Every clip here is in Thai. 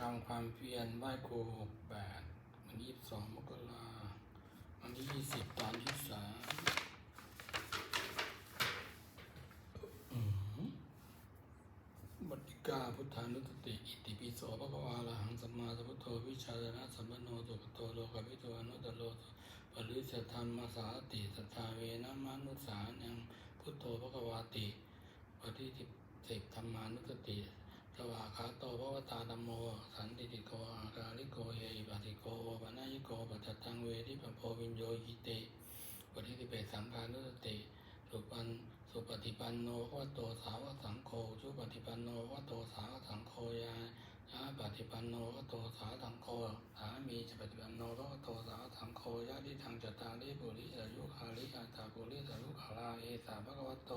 กรรมความเพียรไหว้ครูหกแปดวันที่ยี่สองมกราวันที่ยี่สิบตอนที่สามบทที่เก้าพุทธานุสติ อิติปิโสภะควาอะระหังสัมมาสัมพุทโธวิชาจนะสัมปันโนสุปโตโลกวิโตอนุตตโลปริสธรรมสาติสัทธาเวนะมานุสานังพุทโธภะควาติบทที่สิบสิบธรรมานุสติ สวากขาโตภวตาธรรมโม สันติติโกอาการิโกเฮอิปัติโกปะนายิโกปัจจตังเวทิปโพวินโยหิเติบทที่สิบเอ็ดสังฆานุสติสุปันสุปฏิปันโนภะวะโตสาวสังโฆสุปฏิปันโนภะวะโตสาวสังโฆยาญาปฏิปันโนภะวะโตสาวสังโฆสามีจะปฏิปันโนภะวะโตสาวสังโฆญาติทางจตาริปุริสายุคาริอัตตาปุริสายุคาราเอสาภะคะวะโต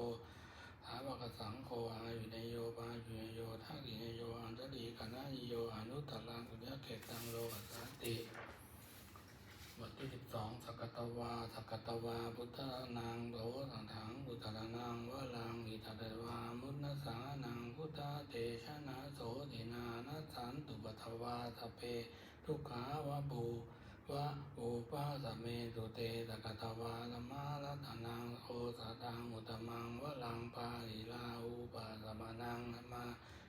าบกสังโฆอาอยู่ในโยบาอยู่ในโยทักขิในโยอันตรีกนาโยอนุตตรังสุญญเกตังโลกัสสติบทที่สิบสองสกตวาสกตวาพุทธนางโดสังถังพุทธนางวะลังอิทัตวามุนสานังพุทธเตชะนะโสตินานัสันตุปทวาสเพทุกขาวะบู วะอุปาสเมตุเตตะกะตวาลมาลตานังโอสะตังอุตมังวะลังปาลิลาอุปาสมานังมา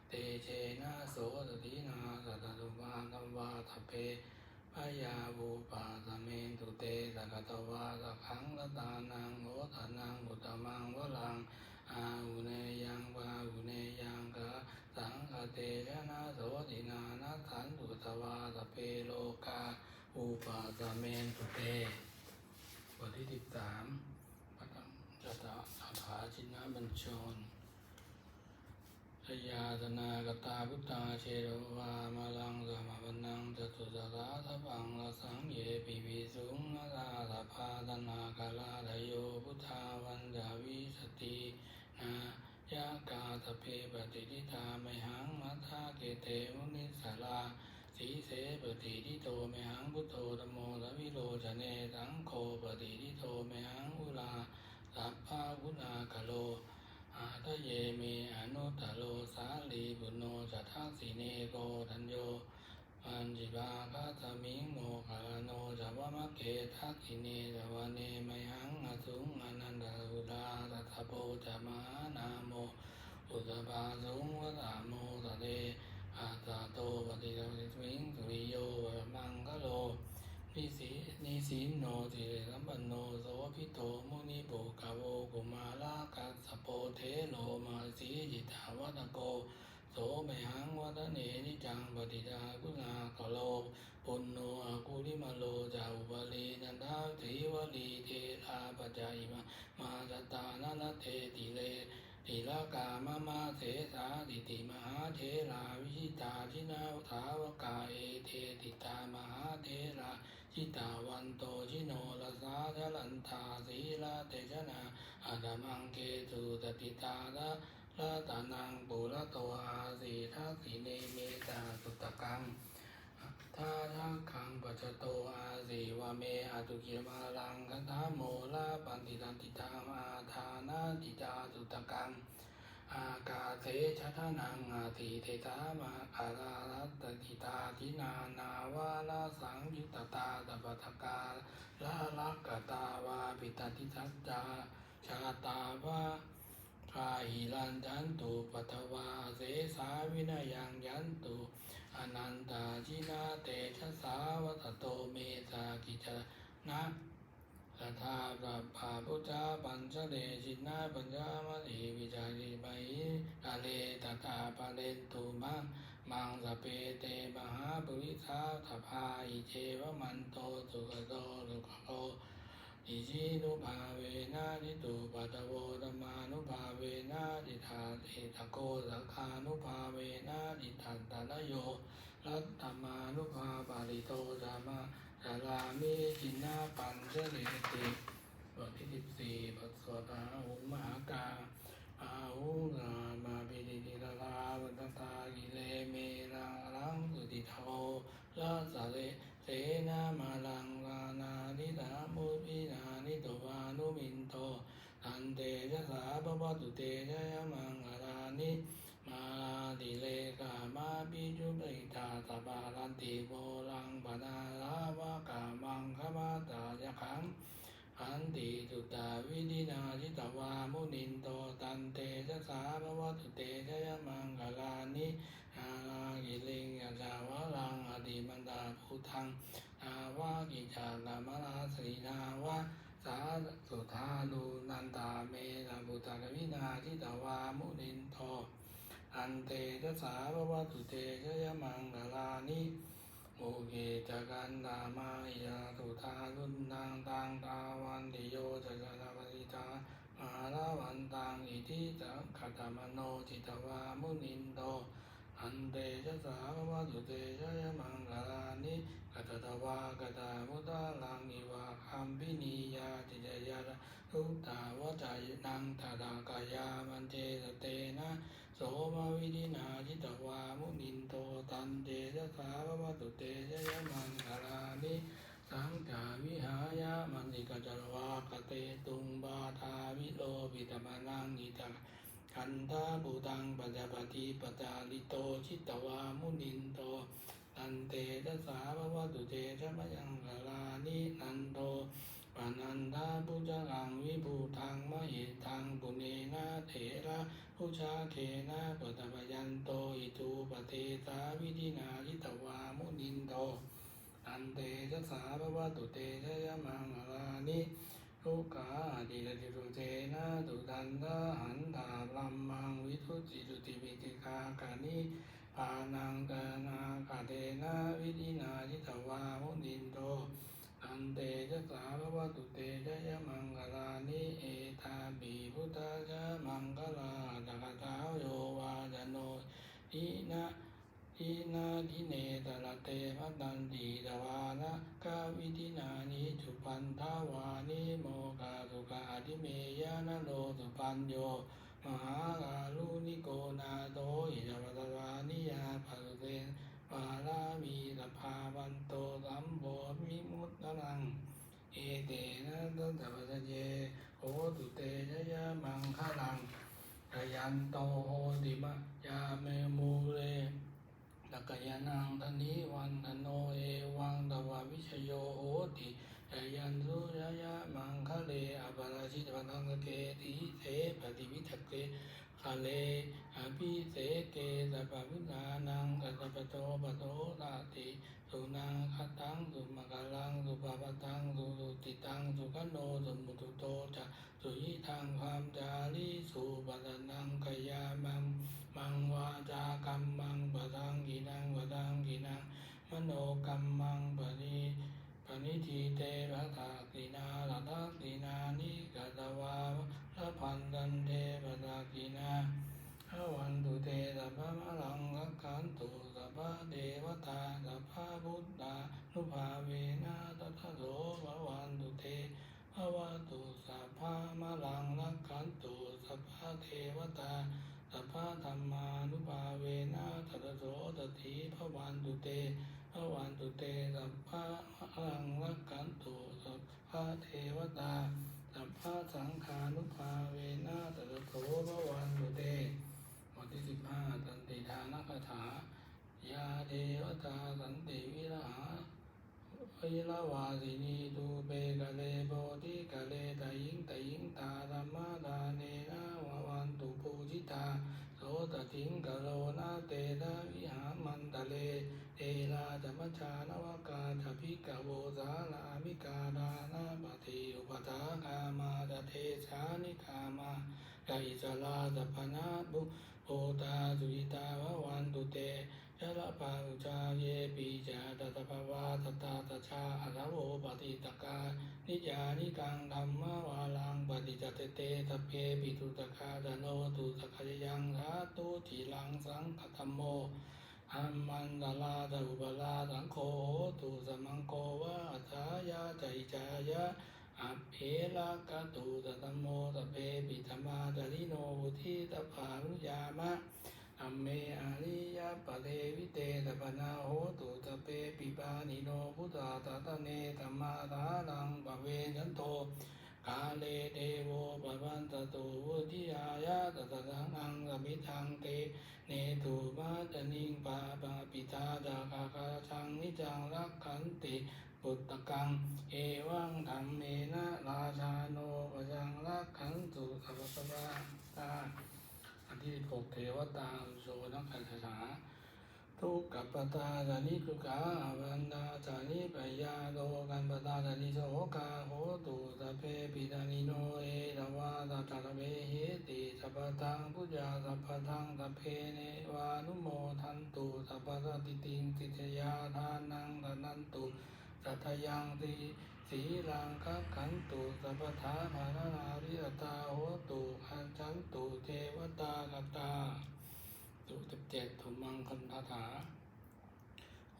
เตเชนะโสตตินาสัตตุวาตัมวาทเพพยาบุปาสเมตุเตตะกะตวาสะขังลตานังโอตานังอุตมังวะลังอาอุเนยังวาอุเนยังกะสังฆเตชนะโสตินานัสสันตุตวาสเพโลกา อุปาสเมนตุเตบทที่สิบสามพระธรรมจตตาอาภาชินะบัญชรชยาตนากตาพุทธาเชโรวามาลังสมาบันนังจตุสาสะพังละสังเยปิวิสุงนาลาสภาตนากาลาดโยพุทธาวันจาวิสตินายากาตเพปฏิทิตาไมหังมัทธาเกเตมุนิสาลา สีเสปฏิทิโตเมหังพุทโธธโมสวิโรจเนสังโฆปฏิทิโตเมหังอุลาสัพพาวุนากโลอาทะเยเมอนุตตโลสาลีบุโนจัทักสิเนโกทัญโยปัญจิบาคาสมิงโมคาโนจัวมะเกทักขิเนจวเนไมหังอสุงอนันตอุดาตัทโพจมานาโมอุตบาสุงวะตาโมตะเต อาตาโตปฏิโลสิมิงสุริโยมังคโลนิสีนิสินโนติเรสัมปันโนโสภิโตมุนิโปกาโวกุมาลากัสโปเทโลมาสีจิตาวัตโกโสเมหังวัตเนนิจังปฏิดากุณาคโลปุณโนอากุลิมาโลจาอุบาลีนันทาติวลีเทราปัจจายมามาจตานาลเทติเล ติลากามะมาเสสาติติมหาเทราวิชิตาชินาวทาวกาเอเทติตามหาเทราชิตาวันโตชิโนลสาจลันทาสีลาเตชนะอาดามังเกตุตติตาละลาตานังปุระโตอาสีทักษิเนเมตาสุตตะกังทาทังขังปัจจโตอาสีวะเมอาตุกิมาลังคันธาโมลาปันติตันติตามา ทานาติตาสุตกัง อากาเสชะทะนังอาทิเทตามาอารารัตติตาทินานาวาลาสังยุตตาตปัฏกาลาลักกตาวาปิตติทัจจาชาตาวาพาหิรันยันตุปัทวาเสสาวินายังยันตุอนันตาชินาเตชะสาวัตโตเมสากิจนะ สัทาสัพพาพุทธาปัญชเดชินาปัญญามณีวิจาริไมกาเลตตาปะเลนตุมังมังสเปเตมหาปุริสาทพาอิเจวมันโตสุขโตสุขโตอิจินุภาเวนะนิตุปัตโวธรรมานุภาเวนะดิธาเอตโกสักขานุภาเวนะดิทันตะโยรัตตมานุภาปาริโตจามา สารามิจินนาปัญเจเลติบทที่สิบสี่บทสวดอาหุมหากาอาหุนามาปิติติลาลาวัตตากิเลเมรังรังสุติโทลาสะเลเสนามาลังลานานิดามุปินานิโตวานุมินโตทันเตชะสาปปะตุเตชะยมังอาราลา เลกามาปิจุปิตาตบาลันติโบลังปนาลาวะกามังขมาตายะขังอันติตุตาวินินาจิตวามุนินโตตันเตชะสาภวตุเตชะยมังกลานิอาลากิลิงยาจาวะลังอดิมันดาพุทังอาวากิจานามราสีนาวะสาสุธาลูนันตาเมนะพุทธกวินาจิตวามุนินโต อันเตชะสาภวตุเตชยมังกลานิโอเคจักันตามายาตุทารุนนางตังตาวันติโยจักรปฏิตามาลาวันตังอิทิจักขตมโนจิตวามุนินโตอันเตชะสาวะตุเตชะยมังกลานิกัตตวากตามุตาลังอิวะคัมปินียาติจยาทุตาวะจายนังตถากายามันเจสเตนะ โสมาวิธินาจิตวามุนินโตตันเตชะสาวะตุเตชะยมังคลานิสังฆาวิหายะมันติกจรวากเตตุงบาทาวิโลปิตมานังนิตาคันธาบูตังปัจจปฏิปจาลิโตชิตวามุนินโตตันเตชะสาวะตุเตชะมยังคลานินันโตปานันทาปุจลังวิภูทังมหิทังปุเนนะเถระ พุชาเคนะปตปยันโตอิตูปเทสาวิธินาจิตวามุนินโต อันเตชะสาภวตุเตชะยมังอลานิลูกาดิรติรุเทนะตุตันทะหันตาลัมมังวิทุจิตุติวิติกากานิปานังกนาคาเทนะวิธินาจิตวามุนินโตอันเตชะสาวตุเตชะยะมังกลานิเอตาบิ พัตันติตวานะกาวิธินานิจุปันทาวานิโมกาสุกาทิเมยะนะโลสุปันโยมหากาลุนิโกนาโตอิจวัตวานิยาภสุเตนปาลามีสภาวันโตสัมโพมิมุตตลัง เอเตนะตัตถะเยโหตุเตชะยะมังคะลังกยันโตโหติมะยาเมมูเร ยานังตนิวันตโนเอวังตวาวิชโยโหติยยันสุยะยะมังคะเลอปาราชิตปังเกติเสปฏิวิทักเกคาเลอภิเสเกสัพพุทธานังกัสสปโตปโตตาติสุนังคตังสุมกาลังสุปะปตังสุสุติตังสุขโนสุมุตุโตจะสุยิทังความจาริสุปัสนังกยามัง มังวาจากัมมังปะทังกินังปะทังกินังมโนกัมมังปะนิปณิทีเตระตากินาละตากินา ตุเตสัพพะมะลังกักันตุสัพพะเทวตาสัพพะสังขานุภาเวนะตะโสภวันตุเตบทที่สิบห้าสันติทานคาถายาเทวตาสันติวิรหาวิรวาสินีตูเปกะเลโพธิกะเลตยิงตยิงตาธรรมดาเนนะวะวันตุปูจิตาโสต ถิงกะโลนาเตนะวิหามันตะเลเอลาจมัชานวกาจพิกะโวสาลามิกาดานาปฏิอุปทากามาตเทสานิกามาไกสลาสัพนาบุโอตาสุยิตาววันตุเตยะละปาอุจาเยปีจาตตะภวาตตาตชาอะระโวปฏิตกา นิจานิกังธรรมวาลังปฏิจจเตตะเพปิตุตคาดโนตุตคายังสาตุจิลังสังคธรรมโมอัมมันตลาตอุปลาสังโฆตุสมังโกวะอัจฉายาใจจายะอัปเพลากตุตตโมตะเปปิธรรมาจริโนวุธิตภานุยามะ อัมเมอาริยปะเทวิเตตปนาโหตุตเปปิปานิโนพุทธาตตะเนธรรมาทานังปะเวนันโตกาเลเทโวปวันตตุวุธิยายะตตะทังอังสมิทังเตเนตุมาจนิงปาปาปิตาจากาคาชังนิจังรักขันติปุตตะกัง เอวังธรรมเมนะราชาโนปยังรักขันตุสัพพะปะตา อันที่หกเทวตาโสนักขันธาทุกขปตาจานิทุกาบันดาจานิปยาโลกันปตาจานิโสกาโหตุสัพเพปิตานิโนเอตวาตาตาเวหิติสัพพตังพุทธาสัพพทังสัพเพเนวานุโมทันตุสัพพะติติงติจยาทานังทานันตุ สัทยังติสีลังคับขันตุสัพพทาภานานาวิรตาโหตุอันจันตุเทวตากตาตุสิบเจ็ดถุมังคันธาถา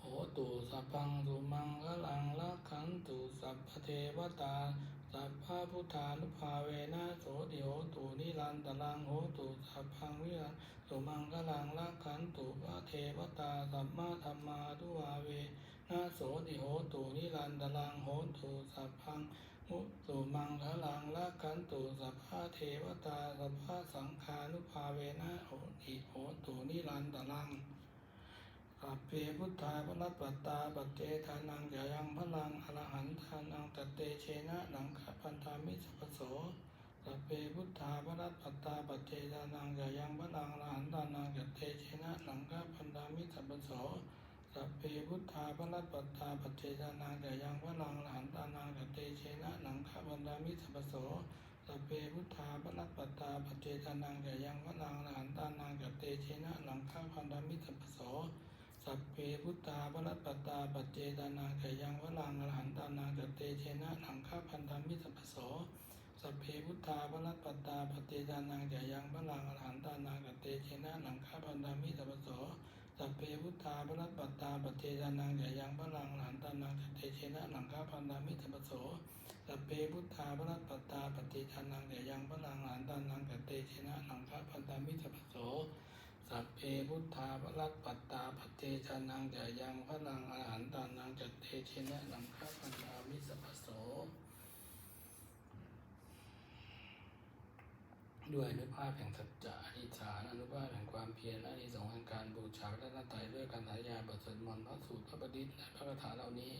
โหตุสัพพังสุมังคลังลักขันตุสัพเทวตาสัพพะพุทธานุภาเวนะโสติโหตุนิรันตรังโหตุสัพพังวิรัสุมังคลังลักขันตุพระเทวตาสัมมาธรรมาทุวาเว นาโสติโหตุนิรันตรังโหตุสัพพังมุตุมังคลังละกันตุสัพพะเทวตาสัพพะสังฆานุภาเวนะโหติโหตุนิรันตรังสัพเพพุทธาพระรัตปัตตาปัจเจทานังจายังพลังอรหันทานังตเตเชนะหนังขพันธามิสัพโสสัพเพพุทธาพระรัตปัตตาปัจเจทานังจายังพลังอรหันทานังตเตเชนะหนังขพันธามิสัพโส สัพเพพุทธาพระรัตปัตตาปัจเจานังแต่ยังพระลังหลานตานังกัตเตเชนะหนังคาบันดามิสัพโสสัพเพพุทธาพระรัตปัตตาปัจเจานังแต่ยังพระลังหลานตานังกัตเตเชนะหนังคาบันดามิสัพโสสัพเพพุทธาพระรัตปัตตาปัจเจานังแต่ยังพระลังหลานตานังกัตเตเชนะหนังคาพันธามิสัพโสสัพเพพุทธาพระรัตปัตตาปัจเจานังแต่ยังพระลังหลานตานังกัตเตเชนะหนังคาพันธามิสัพโส สัพเพพุทธาพระรัตปัตตาปเจจานังจายังพระลังหลานตานังจเตเชนะหลังคาพันธามิตรปโสสัพเพพุทธาพระรัตปัตตาปเจจานังจายังพระลังหลานตานังจเตเชนะหลังคาพันธามิตรปโสสัพเพพุทธาพระรัตปัตตาปเจจานังจายังพระลังหลานตานังจเตเชนะหลังคาพันธามิตรปโส ด้วยอนุภาพแห่งสัจจะอธิษฐานอนุภาพแห่งความเพียรอนิสงส์แห่งการบูชาพระนัตไตด้วยการสายาบทสวดมนต์พระสูตรพระปฏิษฐ์และพระคาถาเหล่านี้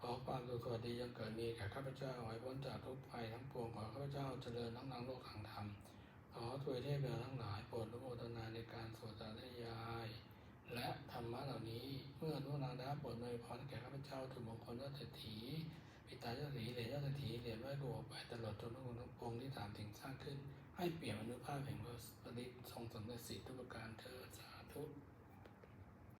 ขอความสุขสวัสดียังเกิดมีแก่ข้าพเจ้าให้พ้นจากทุกภัยทั้งปวงขอข้าพเจ้าเจริญทั้งทางโลกทางธรรมขอถวยเทพเดาทั้งหลายโปรดอนุโมทนาในการสวดสาธยาย และธรรมะเหล่านี้เมื่อทุกนางดาโปรดเลยพรแก่ข้าพเจ้าถึงมงคลยอดเศรษฐีปิตาเศรษฐีเหรียญยอดเศรษฐีเหรียญไว้ครูออกไปตลอดจนทุกคนทั้งปวงที่ตามถึงสร้างขึ้น ให้เปลี่ยนอนุภาพแห่งพระปฏิทรงสำเร็จสิทธิทุกประการเธอสาธุ